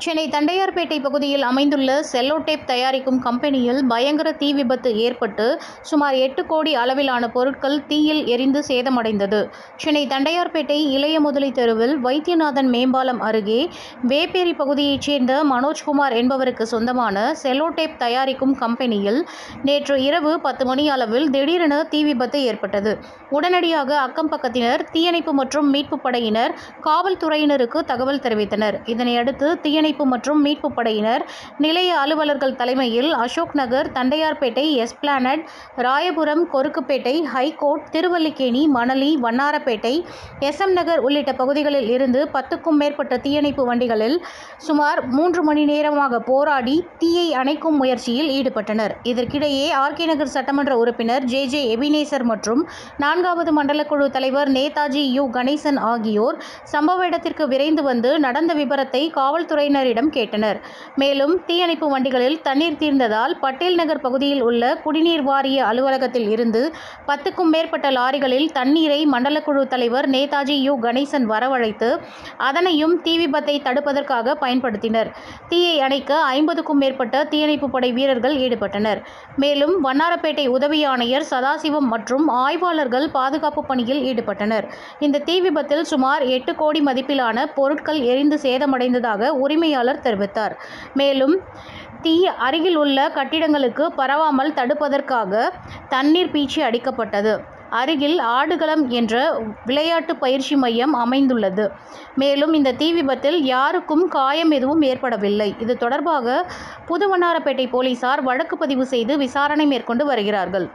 சென்னை தண்டையார்பேட்டை பகுதியில் அமைந்துள்ள Cello tape தயாரிக்கும் கம்பெனியில் பயங்கர தீ விபத்து ஏற்பட்டு சுமார் எட்டு கோடி அளவிலான பொருட்கள் தீயில் எரிந்து சேதமடைந்தது. சென்னை தண்டையார்பேட்டை இளைய முதலி தெருவில் வைத்தியநாதன் மேம்பாலம் அருகே வேப்பேரி பகுதியைச் சேர்ந்த மனோஜ்குமார் என்பவருக்கு சொந்தமான செல்லோ டேப் தயாரிக்கும் கம்பெனியில் நேற்று இரவு பத்து மணி அளவில் திடீரென தீ விபத்து ஏற்பட்டது. உடனடியாக அக்கம் பக்கத்தினர் தீயணைப்பு மற்றும் மீட்புப் படையினர் காவல்துறையினருக்கு தகவல் தெரிவித்தனர். இதனையடுத்து தீயணை தீயணைப்பு மற்றும் மீட்புப் படையினர் நிலைய அலுவலர்கள் தலைமையில் Ashok Nagar Tondiarpet Esplanade Royapuram Korukkupet high court Thiruvallikeni Manali Vannarapettai SM Nagar உள்ளிட்ட பகுதிகளில் இருந்து பத்துக்கும் மேற்பட்ட தீயணைப்பு வண்டிகளில் சுமார் மூன்று மணி நேரமாக போராடி தீயை அணைக்கும் முயற்சியில் ஈடுபட்டனர். இதற்கிடையே ஆர்கே நகர் சட்டமன்ற உறுப்பினர் ஜே. ஜே. எபினேசர் மற்றும் நான்காவது மண்டலக்குழு தலைவர் நேதாஜி யு. கணேசன் ஆகியோர் சம்பவ இடத்திற்கு விரைந்து வந்து நடந்த விபரத்தை காவல்துறையினரிடம் கேட்டனர். மேலும் தீயணைப்பு வண்டிகளில் தண்ணீர் தீர்ந்ததால் பட்டேல் நகர் பகுதியில் உள்ள குடிநீர் வாரிய அலுவலகத்தில் இருந்து பத்துக்கும் மேற்பட்ட லாரிகளில் தண்ணீரை மண்டலக்குழு தலைவர் நேதாஜி யு. கணேசன் வரவழைத்து அதனையும் தீ விபத்தை தடுப்பதற்காக பயன்படுத்தினர். தீயை அணைக்க ஐம்பதுக்கும் மேற்பட்ட தீயணைப்பு படை வீரர்கள் ஈடுபட்டனர். மேலும் வண்ணாரப்பேட்டை உதவி ஆணையர் சதாசிவம் மற்றும் ஆய்வாளர்கள் பாதுகாப்பு பணியில் ஈடுபட்டனர். இந்த தீ விபத்தில் சுமார் எட்டு கோடி மதிப்பிலான பொருட்கள் எரிந்து சேதமடைந்ததாக உரிமை உரிமையாளர் தெரிவித்தார். மேலும் தீ அருகில் உள்ள கட்டிடங்களுக்கு பரவாமல் தடுப்பதற்காக தண்ணீர் பீச்சி அடிக்கப்பட்டது. அருகில் ஆடுகளம் என்ற விளையாட்டு பயிற்சி மையம் அமைந்துள்ளது. மேலும் இந்த தீ விபத்தில் யாருக்கும் காயம் எதுவும் ஏற்படவில்லை. இது தொடர்பாக புதுவண்ணாரப்பேட்டை போலீசார் வழக்கு பதிவு செய்து விசாரணை மேற்கொண்டு வருகிறார்கள்.